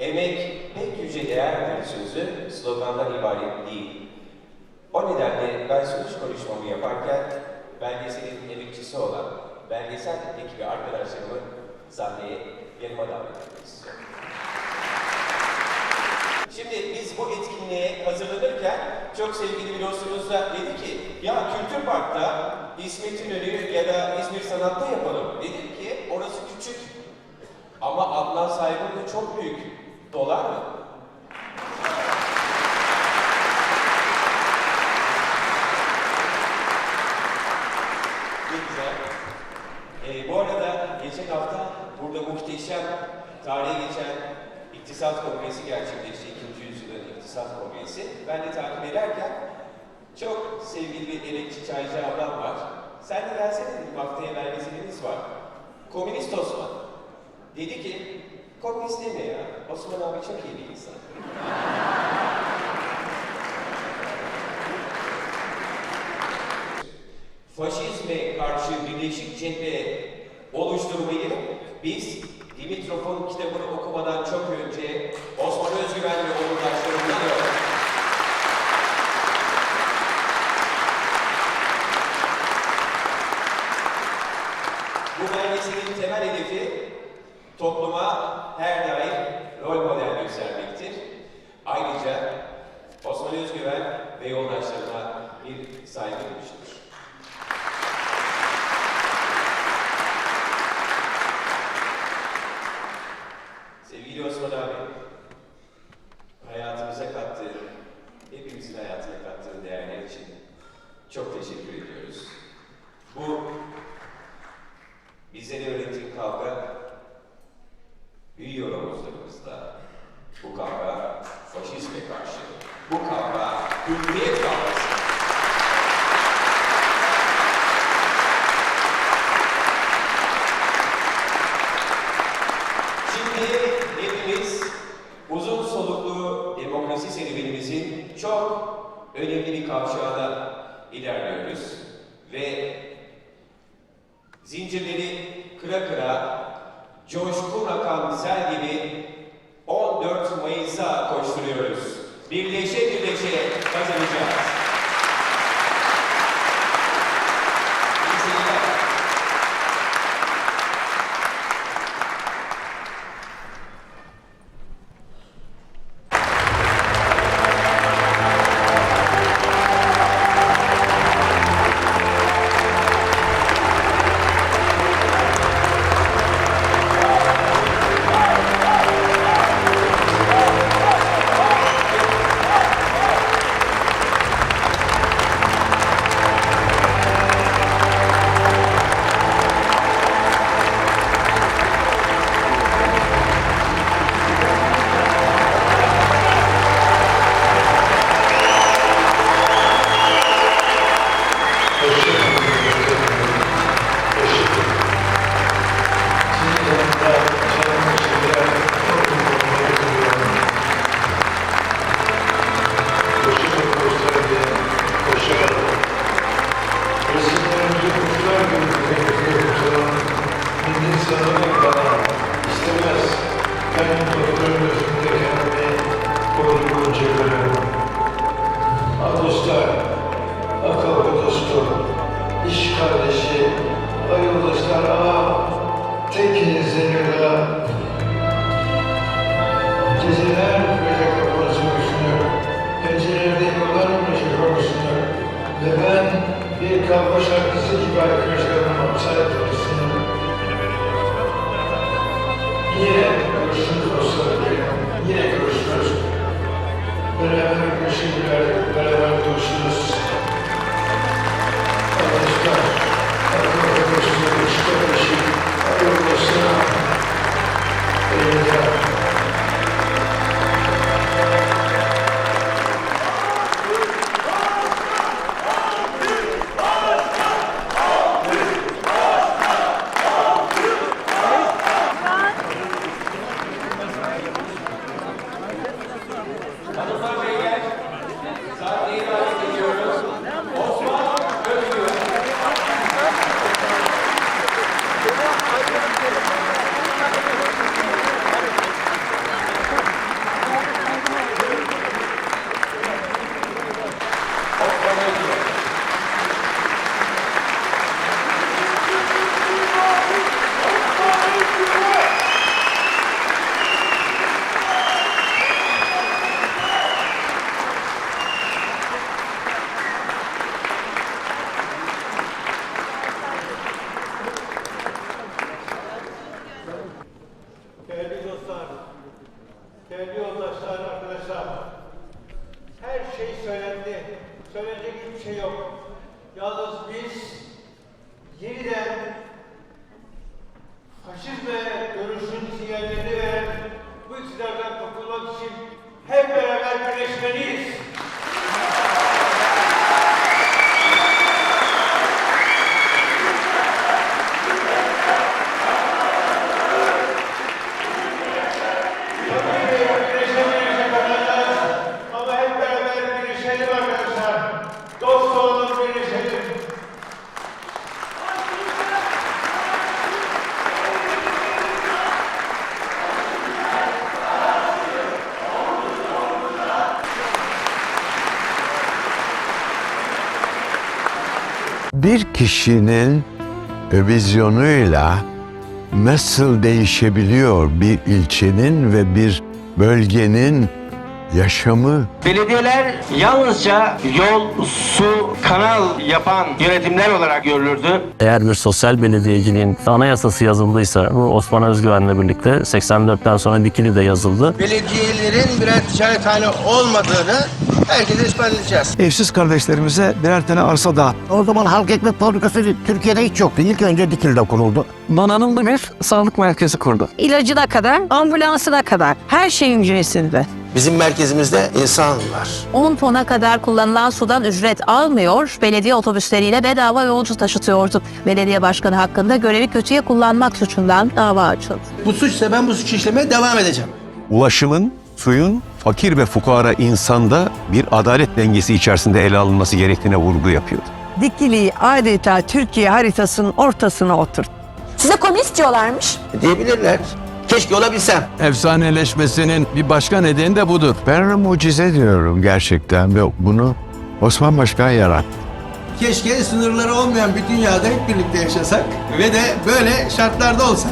emek pek yüce değerdir sözü slogandan ibaret değil. O nedenle ben sonuç konuşmamı yaparken belgeselin emekçisi olan belgesel ekibi arkadaşlarımı sahneye yanıma davet etmek. Şimdi biz bu etkinliğe hazırlanırken çok sevgili bir dostumuz da dedi ki ya Kültür Park'ta İsmet İnönü ya da İzmir Sanat'ta yapalım. Dedim ki orası küçük ama Adnan Saygın da çok büyük. Dolar mı? Güzel. Ee, bu arada geçen hafta burada muhteşem tarihe geçen İktisat Kongresi gerçekleşti. İkinci yüzyılın İktisat Kongresi. Ben de takip ederken çok sevgili bir emekçi çaycı ablam var. Sen de gelsene dedim haftaya belgeseliniz var. Komünist Osman. Dedi ki, komünist deme ya. Osman abi çok iyi bir insan. Faşizme karşı birleşik cephe oluşturmayı biz Dimitrov'un kitabını okumadan çok önce Osman Özgüven ve gördük. Bu belgeselin temel hedefi topluma her daim rol model göstermektir. Ayrıca Osman Özgüven ve yoldaşlarına bir saygı duyuşudur. Sevgili Osman abi, hayatımıza kattığı, hepimizin hayatına kattığı değerler için çok teşekkür ediyoruz. Bu Bizlere öğrettiğin kavga büyüyor omuzlarımızda. Bu kavga faşizme karşı. Zincirleri kıra kıra, coşkun akan sel gibi 14 Mayıs'a koşturuyoruz. Birleşe birleşe kazanacağız. Görüşürüz dostlar diyelim, yine görüşürüz. Beraber görüşürüz, beraber görüşürüz. Bir kişinin vizyonuyla nasıl değişebiliyor bir ilçenin ve bir bölgenin yaşamı Belediyeler yalnızca yol, su, kanal yapan yönetimler olarak görülürdü. Eğer bir sosyal belediyeciliğin anayasası yazıldıysa bu Osman Özgüven'le birlikte 84'ten sonra Dikili de yazıldı. belediyelerin birer ticarethane olmadığını herkese ispat edeceğiz. evsiz kardeşlerimize birer tane arsa dağıt. O zaman halk ekmek fabrikası Türkiye'de hiç yoktu. İlk önce Dikili'de kuruldu. Donanımlı bir sağlık merkezi kurdu. İlacına kadar, ambulansına kadar her şeyin ücretinde. Bizim merkezimizde insan var. 10 tona kadar kullanılan sudan ücret almıyor, belediye otobüsleriyle bedava yolcu taşıtıyordu. Belediye başkanı hakkında görevi kötüye kullanmak suçundan dava açıldı. Bu suçsa ben bu suçu işlemeye devam edeceğim. ulaşımın, suyun fakir ve fukara insanda bir adalet dengesi içerisinde ele alınması gerektiğine vurgu yapıyordu. Dikili'yi adeta Türkiye haritasının ortasına oturt. Size komünist diyorlarmış. Diyebilirler. Keşke olabilsem. Efsaneleşmesinin bir başka nedeni de budur. ben ona mucize diyorum gerçekten ve bunu Osman Başkan yarattı. Keşke sınırları olmayan bir dünyada hep birlikte yaşasak ve de böyle şartlarda olsak.